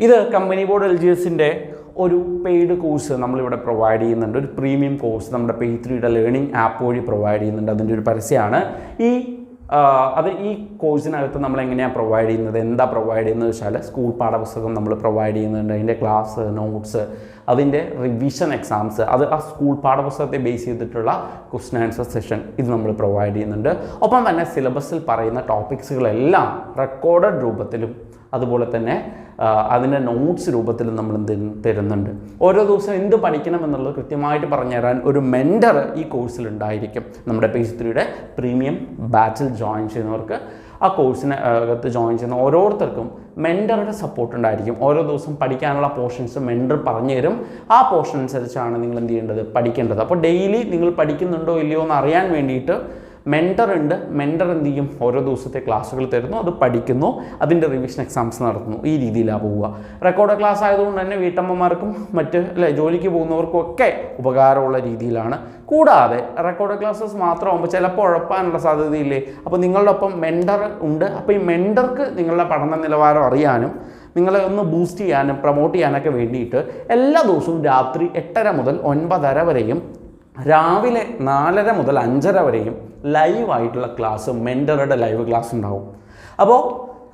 ഇത് company board L G എസിന്റെ ഒരു പെയ്ഡ് കോഴ്സ് നമ്മളിവിടെ പ്രൊവൈഡ് ചെയ്യുന്നുണ്ട്. ഒരു പ്രീമിയം കോഴ്സ് നമ്മുടെ പേ ത്രീയുടെ ലേണിംഗ് ആപ്പ് വഴി പ്രൊവൈഡ് ചെയ്യുന്നുണ്ട്. അതിന്റെ ഒരു പരസ്യമാണ്. ഈ അത് ഈ കോഴ്സിനകത്ത് നമ്മൾ എങ്ങനെയാണ് പ്രൊവൈഡ് ചെയ്യുന്നത്? എന്താ പ്രൊവൈഡ് ചെയ്യുന്നത് വെച്ചാൽ സ്കൂൾ പാഠപുസ്തകം നമ്മൾ പ്രൊവൈഡ് ചെയ്യുന്നുണ്ട്. അതിന്റെ ക്ലാസ് നോട്ട്സ് അതിന്റെ റിവിഷൻ എക്സാംസ് അത് ആ സ്കൂൾ പാഠപുസ്തകത്തെ ബേസ് ചെയ്തിട്ടുള്ള ക്വസ്റ്റൻ ആൻസർ സെഷൻ ഇത് നമ്മൾ പ്രൊവൈഡ് ചെയ്യുന്നുണ്ട്. ഒപ്പം തന്നെ സിലബസിൽ പറയുന്ന ടോപ്പിക്സുകളെല്ലാം റെക്കോർഡഡ് രൂപത്തിലും അതുപോലെ തന്നെ അതിന്റെ നോട്ട്സ് രൂപത്തിലും നമ്മൾ എന്ത് തരുന്നുണ്ട്. ഓരോ ദിവസം എന്ത് പഠിക്കണം എന്നുള്ളത് കൃത്യമായിട്ട് പറഞ്ഞുതരാൻ ഒരു മെന്റർ ഈ കോഴ്സിൽ ഉണ്ടായിരിക്കും. നമ്മുടെ പേജ് ത്രീയുടെ പ്രീമിയം ബാച്ചിൽ ജോയിൻ ചെയ്യുന്നവർക്ക് ആ കോഴ്സിന് അകത്ത് ജോയിൻ ചെയ്യുന്ന ഓരോരുത്തർക്കും മെന്ററുടെ സപ്പോർട്ട് ഉണ്ടായിരിക്കും. ഓരോ ദിവസം പഠിക്കാനുള്ള പോർഷൻസ് മെന്റർ പറഞ്ഞു തരും. ആ പോർഷൻ അനുസരിച്ചാണ് നിങ്ങൾ എന്ത് ചെയ്യേണ്ടത് പഠിക്കേണ്ടത്. അപ്പോൾ ഡെയിലി നിങ്ങൾ പഠിക്കുന്നുണ്ടോ ഇല്ലയോ എന്ന് അറിയാൻ വേണ്ടിയിട്ട് മെന്റർ ഉണ്ട്. മെന്റർ എന്ത് ചെയ്യും? ഓരോ ദിവസത്തെ ക്ലാസ്സുകൾ തരുന്നു. അത് പഠിക്കുന്നു. അതിന്റെ റിവിഷൻ എക്സാംസ് നടത്തുന്നു. ഈ രീതിയിലാണ് പോവുക. റെക്കോർഡ് ക്ലാസ് ആയതുകൊണ്ട് തന്നെ വീട്ടമ്മമാർക്കും മറ്റ് അല്ലെ ജോലിക്ക് പോകുന്നവർക്കും ഒക്കെ ഉപകാരമുള്ള രീതിയിലാണ്. കൂടാതെ റെക്കോർഡ് ക്ലാസ്സസ് മാത്രമാകുമ്പോൾ ചിലപ്പോൾ ഉഴപ്പാനുള്ള സാധ്യതയില്ലേ? അപ്പോൾ നിങ്ങളുടെ ഒപ്പം മെന്റർ ഉണ്ട്. അപ്പോൾ ഈ മെന്റർക്ക് നിങ്ങളുടെ പഠന നിലവാരം അറിയാനും നിങ്ങളെ ഒന്ന് ബൂസ്റ്റ് ചെയ്യാനും പ്രൊമോട്ട് ചെയ്യാനൊക്കെ വേണ്ടിയിട്ട് എല്ലാ ദിവസവും രാത്രി എട്ടര മുതൽ ഒൻപതര വരെയും രാവിലെ നാലര മുതൽ അഞ്ചര വരെയും ലൈവ് ആയിട്ടുള്ള ക്ലാസ് മെന്ററുടെ ലൈവ് ക്ലാസ് ഉണ്ടാവും. അപ്പോൾ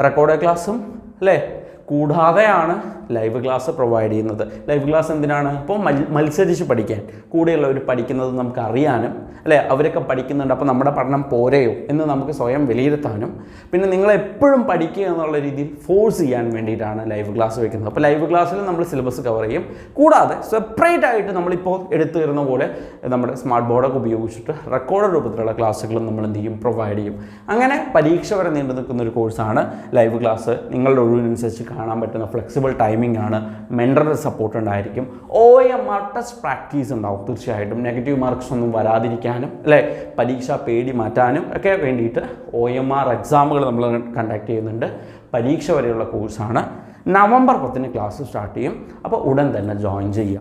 റെക്കോർഡ് ക്ലാസ്സും അല്ലേ? കൂടാതെയാണ് ലൈവ് ക്ലാസ് പ്രൊവൈഡ് ചെയ്യുന്നത്. ലൈവ് ക്ലാസ് എന്തിനാണ്? അപ്പോൾ മത്സരിച്ച് പഠിക്കാൻ. കൂടെയുള്ളവർ പഠിക്കുന്നത് നമുക്ക് അറിയാനും അല്ലേ? അവരൊക്കെ പഠിക്കുന്നുണ്ട് അപ്പോൾ നമ്മുടെ പഠനം പോരെയോ എന്ന് നമുക്ക് സ്വയം വിലയിരുത്താനും. പിന്നെ നിങ്ങളെപ്പോഴും പഠിക്കുക എന്നുള്ള രീതിയിൽ ഫോഴ്സ് ചെയ്യാൻ വേണ്ടിയിട്ടാണ് ലൈവ് ക്ലാസ് വെക്കുന്നത്. അപ്പോൾ ലൈവ് ക്ലാസ്സിൽ നമ്മൾ സിലബസ് കവർ ചെയ്യും. കൂടാതെ സെപ്പറേറ്റ് ആയിട്ട് നമ്മളിപ്പോൾ എടുത്തു തരുന്ന പോലെ നമ്മുടെ സ്മാർട്ട് ബോർഡൊക്കെ ഉപയോഗിച്ചിട്ട് റെക്കോർഡ് രൂപത്തിലുള്ള ക്ലാസ്സുകളും നമ്മൾ എന്ത് ചെയ്യും? പ്രൊവൈഡ് ചെയ്യും. അങ്ങനെ പരീക്ഷ വരെ നീണ്ടു നിൽക്കുന്ന ഒരു കോഴ്സാണ് ലൈവ് ക്ലാസ് നിങ്ങളുടെ ഒഴിവിനനുസരിച്ച് കാണാൻ പറ്റുന്ന ഫ്ലെക്സിബിൾ ടൈമിംഗ് ആണ്. മെന്ററുടെ സപ്പോർട്ട് ഉണ്ടായിരിക്കും. O M R test practice ഉണ്ടാവും തീർച്ചയായിട്ടും. നെഗറ്റീവ് മാർക്സ് ഒന്നും വരാതിരിക്കാനും അല്ലേ? പരീക്ഷ പേടി മാറ്റാനും ഒക്കെ വേണ്ടിയിട്ട് ഒ എം ആർ എക്സാമുകൾ നമ്മൾ കണ്ടക്ട് ചെയ്യുന്നുണ്ട്. പരീക്ഷ വരെയുള്ള കോഴ്സാണ് നവംബർ പത്തിന് ക്ലാസ് സ്റ്റാർട്ട് ചെയ്യും. അപ്പോൾ ഉടൻ തന്നെ ജോയിൻ ചെയ്യുക.